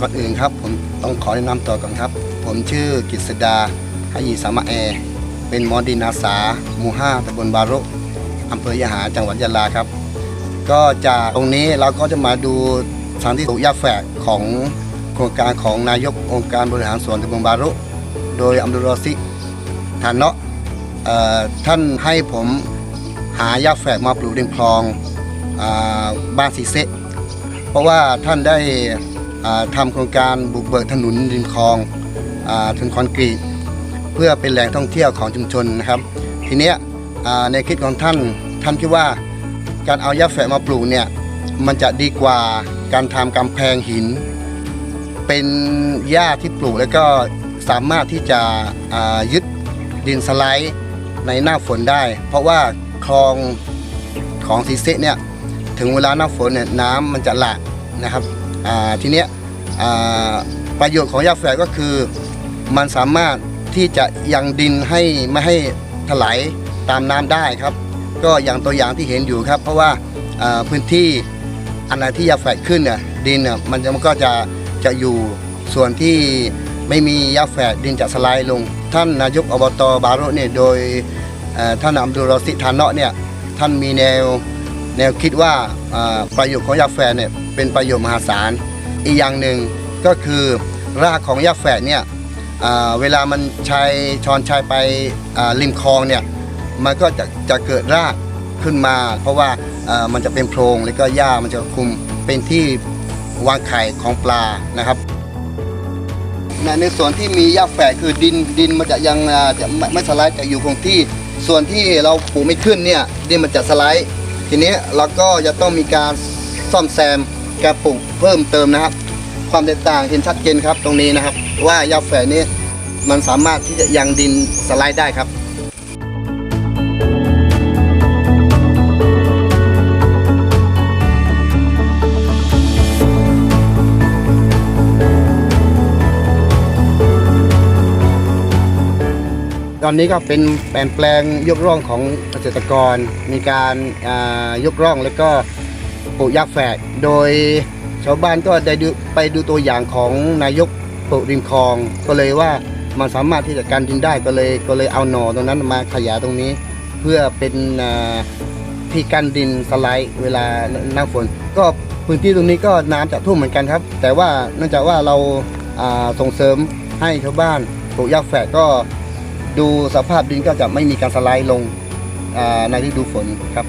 ก่อนอื่นครับ ผมต้องขอแนะนำตัวก่อนครับ ผมชื่อกฤษดาฮายีสามะแอ เป็นหมอดินอาสาหมู่ห้าตำบลบารุอำเภอยะหาจังหวัดยะลาครับ ก็จากตรงนี้เราก็จะมาดูสถานที่ปลูกหญ้าแฝกของโครงการของนายกองค์การบริหารส่วนตำบลบารุโดยอัมดุลรอซิฐานเนาะท่านให้ผมหาหญ้าแฝกมาปลูกริมคลองอบ้านสีเซะเพราะว่าท่านได้ อ่าทำโครงการบุกเบิกถนนริมคลองอถึงคอนกรีตเพื่อเป็นแหล่งท่องเที่ยวของชุมชนนะครับ ทีเนี้ยในคิดของท่านท่านคิดว่าการเอาหญ้าแฝกมาปลูกเนี่ยมันจะดีกว่าการทำกำแพงหิน เป็นหญ้าที่ปลูกแล้วก็สามารถที่จะยึดดินสไลด์ในหน้าฝนได้ เพราะว่าคลองของซีเซเนี่ยถึงเวลาหน้าฝนเนี่ยน้ำมันจะหลากนะครับ ทีเนี้ยประโยชน์ของหญ้าแฝกก็คือ มันสามารถที่จะยังดินให้ไม่ให้ถลายตามน้ำได้ครับ ก็อย่างตัวอย่างที่เห็นอยู่ครับ เพราะว่าพื้นที่อันไหนที่หญ้าแฝกขึ้นเนี่ยดินเนี่ยมันจะมันก็จะจะอยู่ส่วนที่ไม่มีหญ้าแฝกดินจะสลด์ลง ท่านนายกอบตบาโรเนี่ยโดยท่านอัมดุลรอซิทานเนาะเนี่ยท่านมีแนว แนวคิดว่าประโยชน์ของหญ้าแฝกเนี่ยเป็นประโยชน์มหาศาล อีกอย่างหนึ่งก็คือรากของหญ้าแฝกเนี่ยเวลามันชายชอนชายไปริมคลองเนี่ยมันก็จะจะเกิดรากขึ้นมา เพราะว่ามันจะเป็นโพรงแล้วก็หญ้ามันจะคุมเป็นที่วางไข่ของปลานะครับในในส่วนที่มีหญ้าแฝกคือดินดินมันจะยังจะไม่ไม่สไลด์จะอยู่คงที่ ส่วนที่เราปลูกไม่ขึ้นเนี่ยดินมันจะสไลด์ ทีนี้เราก็จะต้องมีการซ่อมแซมการปลูกเพิ่มเติมนะครับ ความแตกต่างเห็นชัดเจนครับตรงนี้นะครับ ว่าหญ้าแฝกนี้มันสามารถที่จะยังดินสไลด์ได้ครับ อนนี้ก็เป็นแปลนแปลงยกร่องของเกษตรกร มีการยกร่องแล้วก็ปลูกหญ้าแฝกโดยชาวบ้านก็ได้ไปดูตัวอย่างของนายกปลูกริมคลอง ก็เลยว่ามันสามารถที่จะกันดินได้ก็เลยก็เลยเอาหน่อตรงนั้นมาขยายตรงนี้ เพื่อเป็นที่กันดินสไลด์เวลาหน้าฝน ก็พื้นที่ตรงนี้ก็น้ำจะท่วมเหมือนกันครับ แต่ว่าเนื่องจากว่าเราส่งเสริมให้ชาวบ้านปลูกหญ้าแฝกก็ ดูสภาพดินก็จะไม่มีการสไลด์ลงในฤดูฝนครับ